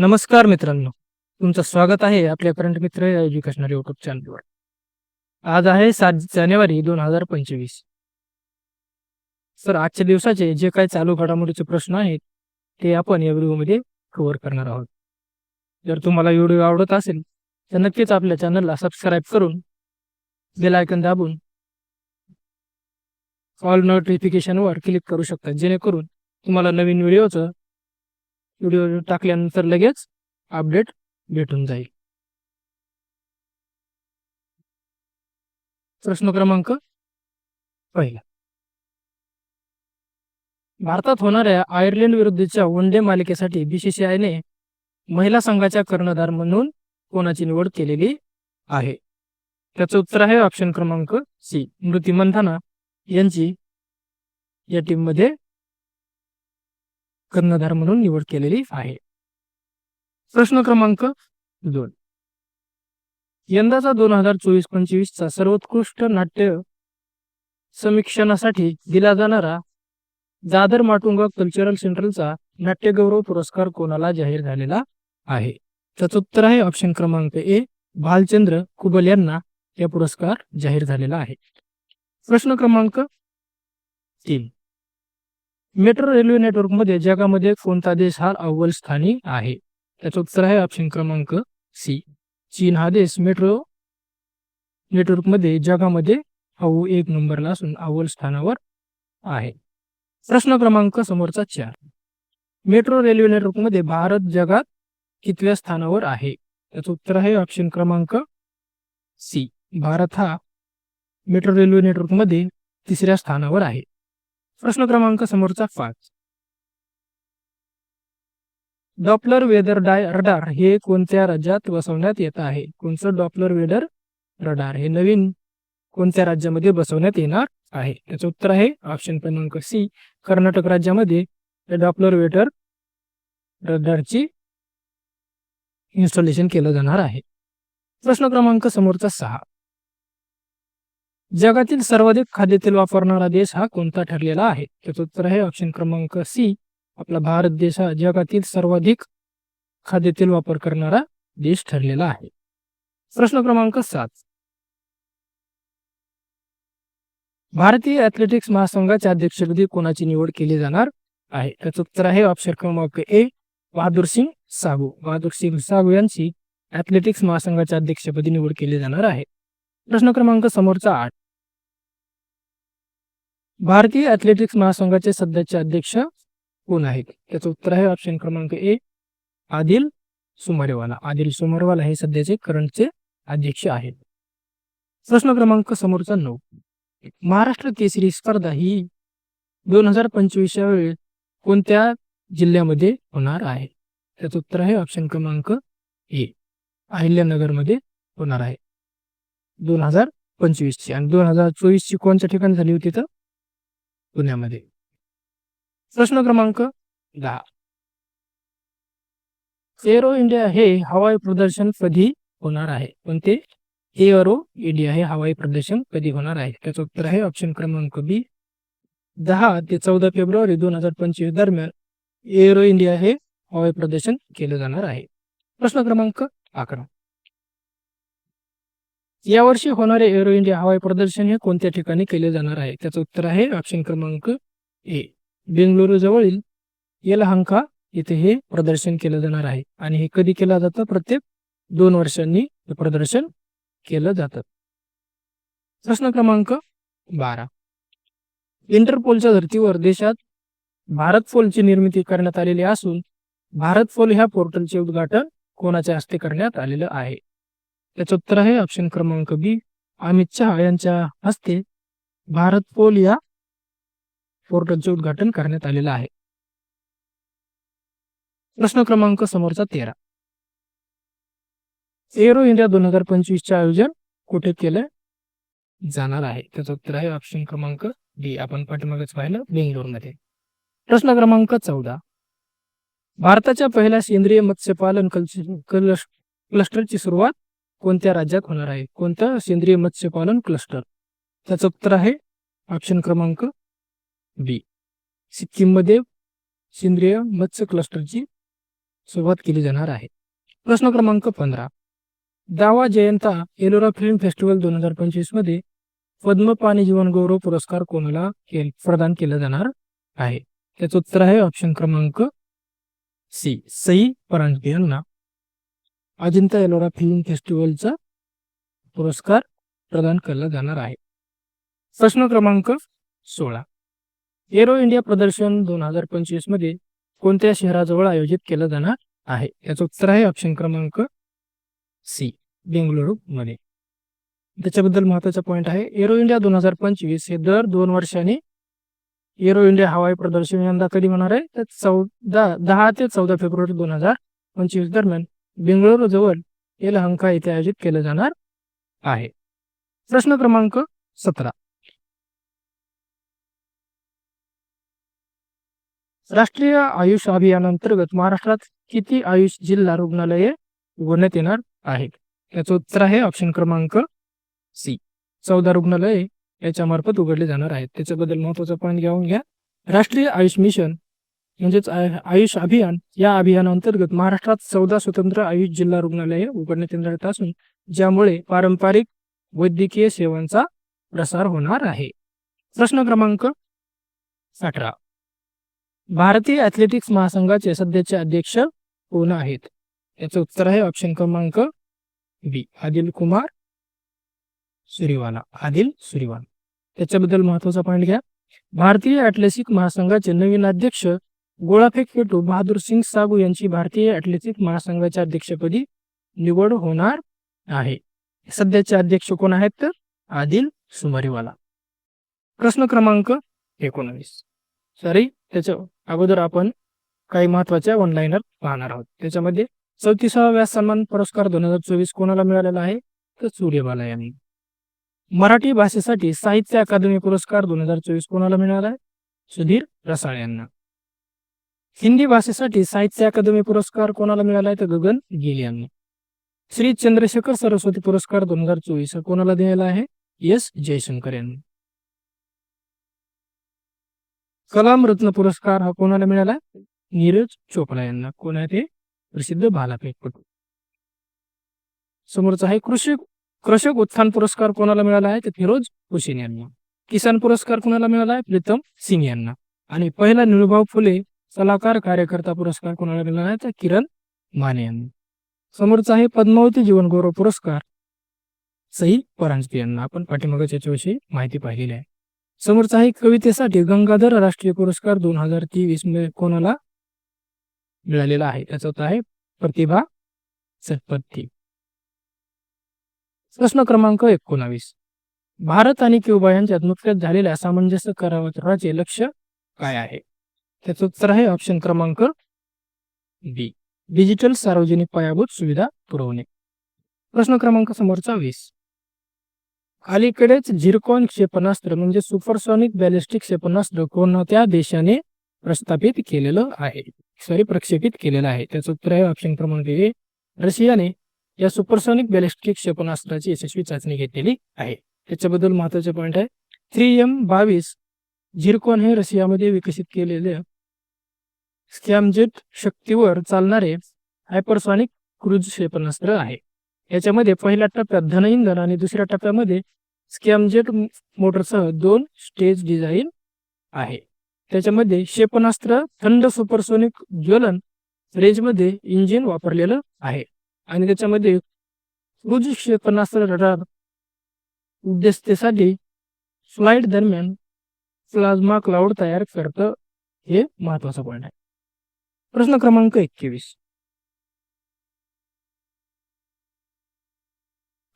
नमस्कार मित्रांनो. तुमचं स्वागत आहे आपल्या करंट मित्र या एज्युकेशनल युट्यूब चॅनलवर आज आहे सात जानेवारी दोन हजार पंचवीस. सर आजच्या दिवसाचे जे काही चालू घडामोडीचे प्रश्न आहेत ते आपण या व्हिडिओमध्ये कव्हर करणार आहोत. जर तुम्हाला व्हिडिओ आवडत असेल तर नक्कीच आपल्या चॅनलला सबस्क्राईब करून बेल आयकन दाबून ऑल नोटिफिकेशनवर क्लिक करू शकता जेणेकरून तुम्हाला नवीन व्हिडिओचं व्हिडिओ टाकल्यानंतर लगेच अपडेट भेटून जाईल. प्रश्न क्रमांक पहिला. भारतात होणाऱ्या आयर्लंड विरुद्धच्या वन डे मालिकेसाठी बीसीसीआयने महिला संघाच्या कर्णधार म्हणून कोणाची निवड केलेली आहे? त्याचं उत्तर आहे ऑप्शन क्रमांक सी. मृती मंथाना यांची या टीममध्ये कर्णधार म्हणून निवड केलेली आहे. प्रश्न क्रमांक दोन. यंदाचा दोन हजार चोवीस पंचवीसचा सर्वोत्कृष्ट नाट्य समीक्षणासाठी दिला जाणारा दादर माटुंगा कल्चरल सेंट्रलचा नाट्यगौरव पुरस्कार कोणाला जाहीर झालेला आहे? त्याचं उत्तर आहे ऑप्शन क्रमांक ए भालचंद्र कुबल यांना या पुरस्कार जाहीर झालेला आहे. प्रश्न क्रमांक तीन. मेट्रो रेल्वे नेटवर्कमध्ये जगामध्ये कोणता देश हा अव्वल स्थानी आहे? त्याचं उत्तर आहे ऑप्शन क्रमांक सी चीन हा देश मेट्रो नेटवर्कमध्ये जगामध्ये अव्वल एक नंबरला असून अव्वल स्थानावर आहे. प्रश्न क्रमांक समोरचा चार. मेट्रो रेल्वे नेटवर्कमध्ये भारत जगात कितव्या स्थानावर आहे? त्याचं उत्तर आहे ऑप्शन क्रमांक सी भारत हा मेट्रो रेल्वे नेटवर्कमध्ये तिसऱ्या स्थानावर आहे. प्रश्न क्रमांक समोरचा पाच. डॉपलर वेदर डाय रडार हे कोणत्या राज्यात बसवण्यात येत आहे? कोणतं डॉपलर वेदर रडार हे नवीन कोणत्या राज्यामध्ये बसवण्यात येणार आहे? त्याचं उत्तर आहे ऑप्शन क्रमांक सी कर्नाटक राज्यामध्ये. डॉपलर वेदर रडारची इन्स्टॉलेशन केलं जाणार आहे. प्रश्न क्रमांक समोरचा सहा. जगातील सर्वाधिक खाद्यतेल वापरणारा देश हा कोणता ठरलेला आहे? त्याचं उत्तर आहे ऑप्शन क्रमांक सी आपला भारत देश हा जगातील सर्वाधिक खाद्यतेल वापर करणारा देश ठरलेला आहे. प्रश्न क्रमांक सात. भारतीय ऍथलेटिक्स महासंघाच्या अध्यक्षपदी कोणाची निवड केली जाणार आहे? त्याचं उत्तर आहे ऑप्शन क्रमांक ए बहादूर सिंग सागू. बहादूर सिंग सागू यांची ऍथलेटिक्स महासंघाच्या अध्यक्षपदी निवड केली जाणार आहे. प्रश्न क्रमांक समोरचा आठ. भारतीय ॲथलेटिक्स महासंघाचे सध्याचे अध्यक्ष कोण आहेत? त्याचं उत्तर आहे ऑप्शन क्रमांक ए आदिल सुमारेवाला. आदिल सुमारेवाला हे सध्याचे करंटचे अध्यक्ष आहेत. प्रश्न क्रमांक समोरचा नऊ. महाराष्ट्र केसरी स्पर्धा ही दोन हजार पंचवीसच्या वेळी कोणत्या जिल्ह्यामध्ये होणार आहे? त्याचं उत्तर आहे ऑप्शन क्रमांक ए अहिल्यानगरमध्ये होणार आहे. दोन हजार पंचवीसची. आणि दोन हजार चोवीसची कोणत्या ठिकाणी झाली होती तर? पुण्यामध्ये. प्रश्न क्रमांक दहा. एरो इंडिया हे हवाई प्रदर्शन कधी होणार आहे? कोणते? एअरो इंडिया हे हवाई प्रदर्शन कधी होणार आहे? त्याचं उत्तर आहे ऑप्शन क्रमांक बी. दहा ते चौदा फेब्रुवारी दोन हजार पंचवीस दरम्यान एरो इंडिया हे हवाई प्रदर्शन केलं जाणार आहे. प्रश्न क्रमांक अकरा. यावर्षी होणारे एरो इंडिया हवाई प्रदर्शन हे कोणत्या ठिकाणी केले जाणार आहे? त्याचं उत्तर आहे ऑप्शन क्रमांक ए बेंगलुरू जवळील येलहंका इथे हे प्रदर्शन केलं जाणार आहे. आणि हे कधी केलं जातं? प्रत्येक दोन वर्षांनी हे प्रदर्शन केलं जातं. प्रश्न क्रमांक बारा. इंटरपोलच्या धर्तीवर देशात भारत फोलची निर्मिती करण्यात आलेली असून भारत फोल ह्या पोर्टलचे उद्घाटन कोणाच्या हस्ते करण्यात आलेलं आहे? त्याचं उत्तर आहे ऑप्शन क्रमांक बी अमित शहा यांच्या हस्ते भारत पोल या पोर्टलचे उद्घाटन करण्यात आलेलं आहे. प्रश्न क्रमांक समोरचा तेरा. एरो इंडिया दोन हजार पंचवीसचे आयोजन कुठे केलं जाणार आहे? त्याचं उत्तर आहे ऑप्शन क्रमांक डी आपण पाठीमागेच पाहिलं बेंगलोरमध्ये. प्रश्न क्रमांक चौदा. भारताच्या पहिल्या सेंद्रिय मत्स्यपालन क्लस्टरची सुरुवात कोणत्या राज्यात होणार आहे? कोणतं सेंद्रिय मत्स्यपालन क्लस्टर त्याचं उत्तर आहे ऑप्शन क्रमांक बी सिक्कीममध्ये सेंद्रिय मत्स्य क्लस्टरची सुरुवात केली जाणार आहे. प्रश्न क्रमांक पंधरा. दावा जयंता एलोरा फिल्म फेस्टिवल दोन हजार पंचवीसमध्ये पद्म पाणी जीवन गौरव पुरस्कार कोणाला प्रदान केला जाणार आहे? त्याचं उत्तर आहे ऑप्शन क्रमांक सी सई परांजपे यांना. अजिंठा एलोरा फिल्म फेस्टिवलचा पुरस्कार प्रदान केला जाणार आहे. प्रश्न क्रमांक सोळा. एरो इंडिया प्रदर्शन दोन हजार पंचवीसमध्ये कोणत्या शहराजवळ आयोजित केलं जाणार आहे? याचं उत्तर आहे ऑप्शन क्रमांक सी बेंगळुरू मध्ये. त्याच्याबद्दल महत्त्वाचा पॉईंट आहे. एरो इंडिया दोन हजार पंचवीस हे दर दोन वर्षांनी एरो इंडिया हवाई प्रदर्शन यंदा कधी होणार आहे? तर चौदा दहा ते चौदा फेब्रुवारी दोन हजार पंचवीस दरम्यान बेंगळुरू जवळ येलहंका येथे आयोजित केलं जाणार आहे. प्रश्न क्रमांक सतरा. राष्ट्रीय आयुष अभियानांतर्गत महाराष्ट्रात किती आयुष जिल्हा रुग्णालये उघडण्यात येणार आहेत? त्याचं उत्तर आहे ऑप्शन क्रमांक सी. चौदा रुग्णालये याच्या मार्फत उघडले जाणार आहेत. त्याच्याबद्दल महत्त्वाचा पॉईंट घेऊन घ्या. राष्ट्रीय आयुष मिशन म्हणजेच आयुष अभियान या अभियानांतर्गत महाराष्ट्रात चौदा स्वतंत्र आयुष जिल्हा रुग्णालये उघडण्यात येणार असून ज्यामुळे पारंपरिक वैद्यकीय सेवांचा प्रसार होणार आहे. प्रश्न क्रमांक अठरा भारतीय ॲथलेटिक्स महासंघाचे सध्याचे अध्यक्ष कोण आहेत? याचं उत्तर आहे ऑप्शन क्रमांक बी आदिल कुमार सुरीवाला. आदिल सुरीवाला. त्याच्याबद्दल महत्त्वाचा पॉईंट घ्या. भारतीय ॲथलेटिक महासंघाचे नवीन अध्यक्ष गोळाफेक गोळाफेकपटू बहादूर सिंग सागू यांची भारतीय ॲथलेटिक महासंघाच्या अध्यक्षपदी निवड होणार आहे. सध्याचे अध्यक्ष कोण आहेत तर आदिल सुमारीवाला. प्रश्न क्रमांक एकोणावीस. सॉरी त्याच्या अगोदर आपण काही महत्त्वाच्या ऑनलाईनर पाहणार आहोत. त्याच्यामध्ये चौतीसावा व्यास सन्मान पुरस्कार दोन हजार चोवीस कोणाला मिळालेला आहे? तर सूर्यबाला यांनी. मराठी भाषेसाठी साहित्य अकादमी पुरस्कार दोन हजार चोवीस कोणाला मिळाला आहे? सुधीर रसाळ यांना. हिंदी भाषेसाठी साहित्य अकादमी पुरस्कार कोणाला मिळाला आहे तर गगन गिल यांना. श्री चंद्रशेखर सरस्वती पुरस्कार दोन हजार चोवीस कोणाला दिलेला आहे? एस. जयशंकर यांनी. कलाम रत्न पुरस्कार हा कोणाला मिळाला? नीरज चोपडा यांना. कोण आहे ते? प्रसिद्ध भालाफेकपटू समोरचा आहे कृषी कृषक उत्थान पुरस्कार कोणाला मिळाला आहे? तर फिरोज हुसेन यांना. किसान पुरस्कार कोणाला मिळाला आहे? प्रीतम सिंग यांना. आणि पहिला निळुभाव फुले सलाहकार कार्यकर्ता पुरस्कार कोणाला मिळाला आहे तर किरण माने यांनी. समोरचा आहे पद्मावती जीवन गौरव पुरस्कार. सई परांजपे यांना आपण पाठीमागच याच्याविषयी माहिती पाहिलेली आहे. समोरचा आहे कवितेसाठी गंगाधर राष्ट्रीय पुरस्कार दोन हजार तेवीस कोणाला मिळालेला आहे? त्याचा होता आहे प्रतिभा सत्पत्ती प्रश्न क्रमांक एकोणावीस. भारत आणि क्युबा यांच्यात नुकत्याच झालेल्या सामंजस्य कराराचे लक्ष काय आहे? त्याचं उत्तर आहे ऑप्शन क्रमांक बी डिजिटल सार्वजनिक पायाभूत सुविधा पुरवणे. प्रश्न क्रमांक समोरचा वीस. अलीकडेच झिरकॉन क्षेपणास्त्र म्हणजे सुपरसॉनिक बॅलिस्टिक क्षेपणास्त्र कोणत्या देशाने प्रस्थापित केलेलं आहे? सॉरी प्रक्षेपित केलेलं आहे. त्याचं उत्तर आहे ऑप्शन क्रमांक ए रशियाने या सुपरसॉनिक बॅलिस्टिक क्षेपणास्त्राची यशस्वी चाचणी घेतलेली आहे. त्याच्याबद्दल महत्त्वाचे पॉईंट आहे. थ्री एम बावीस झिरकॉन हे रशियामध्ये विकसित केलेले स्कॅमजेट शक्तीवर चालणारे हायपरसॉनिक क्रूज क्षेपणास्त्र आहे. याच्यामध्ये पहिल्या टप्प्यात धन इंधन आणि दुसऱ्या टप्प्यामध्ये स्कॅमजेट मोटरसह दोन स्टेज डिझाईन आहे. त्याच्यामध्ये क्षेपणास्त्र थंड सुपरसोनिक ज्वलन रेंजमध्ये इंजिन वापरलेलं आहे. आणि त्याच्यामध्ये क्रूज क्षेपणास्त्र रडार उद्देशतेसाठी फ्लाईट दरम्यान प्लाझ्मा क्लाउड तयार करतं हे महत्वाचं पॉईंट आहे. प्रश्न क्रमांक एकवीस.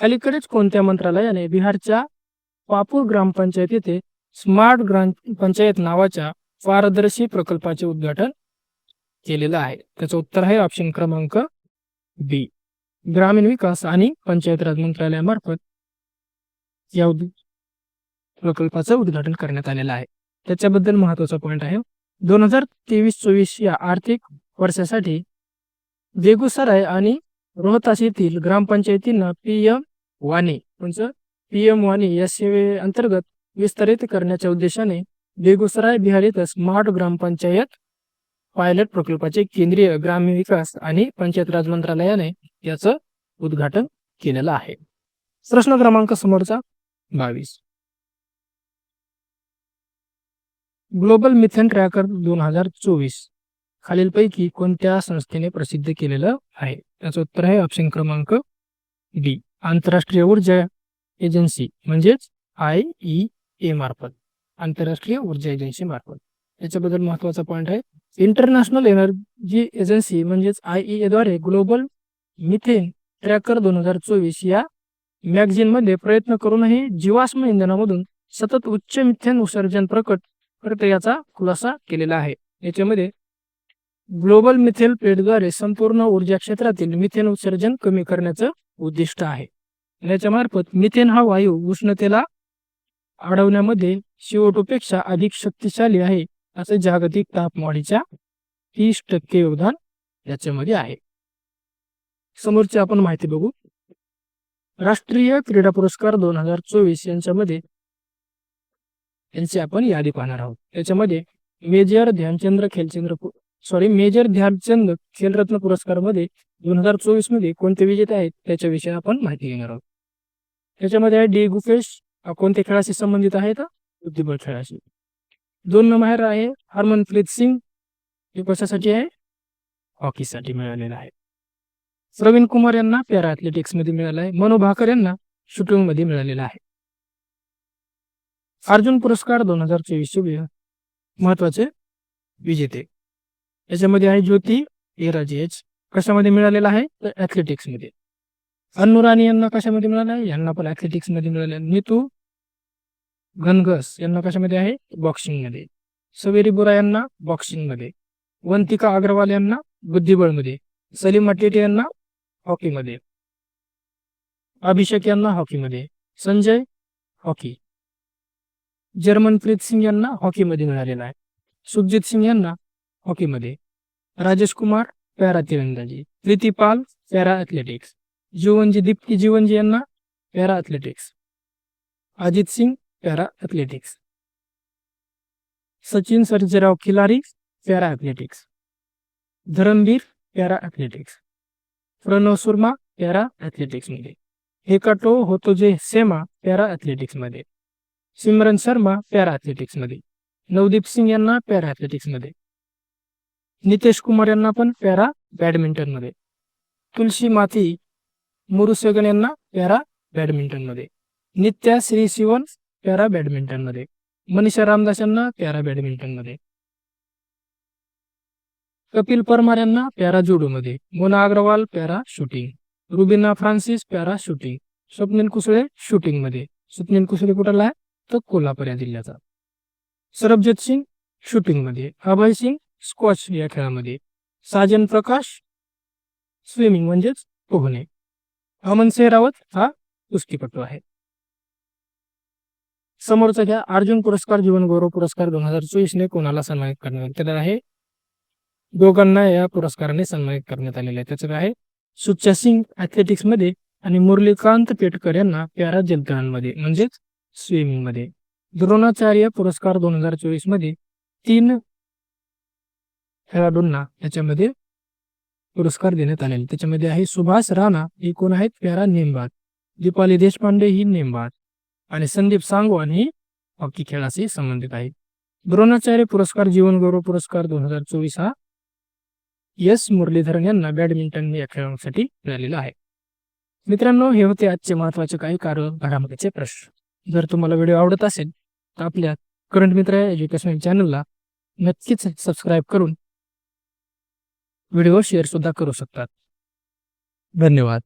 अलीकडेच कोणत्या मंत्रालयाने बिहारच्या पापूर ग्रामपंचायत येथे स्मार्ट ग्राम पंचायत नावाच्या पारदर्शी प्रकल्पाचे उद्घाटन केलेलं आहे. त्याचं उत्तर आहे ऑप्शन क्रमांक बी ग्रामीण विकास आणि पंचायत राज मंत्रालयामार्फत या प्रकल्पाचं उद्घाटन करण्यात आलेलं आहे. त्याच्याबद्दल महत्त्वाचा पॉईंट आहे. दोन हजार तेवीस चोवीस या आर्थिक वर्षासाठी बेगुसराय आणि रोहतास येथील ग्रामपंचायतींना पी एम वाणी म्हणजे पी एम वाणी या सेवेअंतर्गत विस्तारित करण्याच्या उद्देशाने बेगुसराय बिहार येथे स्मार्ट ग्रामपंचायत पायलट प्रकल्पाचे केंद्रीय ग्रामीण विकास आणि पंचायत राज मंत्रालयाने याचं उद्घाटन केलेलं आहे. प्रश्न क्रमांक समोरचा बावीस. ग्लोबल मिथेन ट्रॅकर दोन हजार चोवीस. खालीलपैकी कोणत्या संस्थेने प्रसिद्ध केलेलं आहे? त्याचं उत्तर आहे ऑप्शन क्रमांक डी. आंतरराष्ट्रीय ऊर्जा एजन्सी म्हणजेच आय ई ए मार्फत. आंतरराष्ट्रीय ऊर्जा एजन्सी मार्फत. याच्याबद्दल महत्त्वाचा पॉईंट आहे. इंटरनॅशनल एनर्जी एजन्सी म्हणजेच आय ई द्वारे ग्लोबल मिथेन ट्रॅकर दोन हजार चोवीस या मॅगझिनमध्ये प्रयत्न करूनही जीवाश्म इंधनामधून सतत उच्च मिथेन उत्सर्जन प्रकट करते याचा खुलासा केलेला आहे. याच्यामध्ये ग्लोबल मिथेन प्लेटद्वारे संपूर्ण ऊर्जा क्षेत्रातील मिथेन उत्सर्जन कमी करण्याचं उद्दिष्ट आहे. याच्या मार्फत मिथेन हा वायू उष्णतेला अडवण्यामध्ये CO2 पेक्षा अधिक शक्तिशाली आहे असे जागतिक तापमानाच्या तीस टक्के योगदान याच्यामध्ये आहे. समोरची आपण माहिती बघू. राष्ट्रीय क्रीडा पुरस्कार दोन हजार चोवीस यांच्यामध्ये यांची आपण यादी पाहणार आहोत. त्याच्यामध्ये major Dhyanchandra Khelchandra sorry major Dhyanchand Khelratna पुरस्कारमध्ये दोन हजार चोवीसमध्ये कोणते विजेते आहेत त्याच्याविषयी आपण माहिती घेणार आहोत. त्याच्यामध्ये आहे डी गुकेश कोणत्या खेळाशी संबंधित आहेत बुद्धिबळ खेळाशी. दोन नंबर आहे हरमनप्रीत सिंग हे कशासाठी आहे? हॉकीसाठी मिळालेला आहे. प्रवीण कुमार यांना पॅरा अथलेटिक्समध्ये मिळाला आहे. मनो भाकर यांना शूटिंगमध्ये मिळालेला आहे. अर्जुन पुरस्कार दोन हजार चोवीस महत्त्वाचे विजेते. याच्यामध्ये आहे ज्योती एराजेज कशामध्ये मिळालेला आहे? तर ऍथलेटिक्समध्ये. अन्नू राणी यांना कशामध्ये मिळालं आहे? यांना पण ऍथलेटिक्समध्ये मिळाले नीतू घनघस यांना कशामध्ये आहे? बॉक्सिंगमध्ये. सवेरी बुरा यांना बॉक्सिंगमध्ये. वंतिका अग्रवाल यांना बुद्धिबळमध्ये. सलीम अटेटे यांना हॉकीमध्ये अभिषेक यांना हॉकीमध्ये संजय हॉकी जर्मनप्रीत सिंग यांना हॉकीमध्ये मिळालेला आहे. सुखजित सिंग यांना हॉकीमध्ये. राजेश कुमार पॅरा तिरंदाजी. प्रीती पाल पॅरा ॲथलेटिक्स जीवनजी दीप्ती जीवनजी यांना para athletics Ajit Singh para athletics Sachin Sarjerao Khilari para athletics Dharamveer para athletics Pranav Soorma para ॲथलेटिक्समध्ये. Hokato Hotozhe Sema para ॲथलेटिक्समध्ये सिमरन शर्मा पॅरा ॲथलेटिक्समध्ये नवदीप सिंग यांना पॅरा ॲथलेटिक्समध्ये नितेश कुमार यांना पण पॅरा बॅडमिंटनमध्ये तुलसी माथी मुरुसेगन यांना पॅरा बॅडमिंटनमध्ये नित्या श्री शिवन पॅरा बॅडमिंटनमध्ये मनीषा रामदास यांना पॅरा बॅडमिंटनमध्ये कपिल परमार यांना para जुडोमध्ये Mona Agarwal para shooting Rubina Francis para shooting Swapnil Kusale शूटिंगमध्ये Swapnil Kusale कुठला आहे? तर कोल्हापूर या जिल्ह्याचा. सरबजीत सिंग शूटिंगमध्ये अभय सिंग स्क्वॉच या खेळामध्ये. साजन प्रकाश स्विमिंग म्हणजेच पोहणे. अमन रावत हा कुस्तीपटू आहे. समोरचा घ्या अर्जुन पुरस्कार जीवन गौरव पुरस्कार दोन हजार चोवीस ने कोणाला सन्मानित करण्यात आलेला आहे? दोघांना या पुरस्काराने सन्मानित करण्यात आलेले आहे. त्याचं आहे? सुच्चा सिंग ऍथलेटिक्समध्ये आणि मुरलीकांत पेटकर यांना पॅरा जलतरणामध्ये म्हणजेच स्विमिंगमध्ये द्रोणाचार्य पुरस्कार दोन हजार चोवीसमध्ये तीन खेळाडूंना याच्यामध्ये पुरस्कार देण्यात आलेले. त्याच्यामध्ये आहे सुभाष राणा हे कोण आहेत? प्यारा नेमबाद दीपाली देशपांडे ही नेमबाद आणि संदीप सांगवान ही हॉकी खेळाशी संबंधित आहे द्रोणाचार्य पुरस्कार जीवन गौरव पुरस्कार दोन हजार चोवीस हा एस मुरलीधरन यांना बॅडमिंटन या खेळासाठी मिळालेला आहे. मित्रांनो हे होते आजचे महत्त्वाचे काही कार्य घडामोडीचे प्रश्न. जर तुम्हाला व्हिडिओ आवडत असेल तर आपल्या करंट मित्र एज्युकेशन चॅनलला नक्कीच सबस्क्राईब करून व्हिडिओ शेअर सुद्धा करू शकतात. धन्यवाद.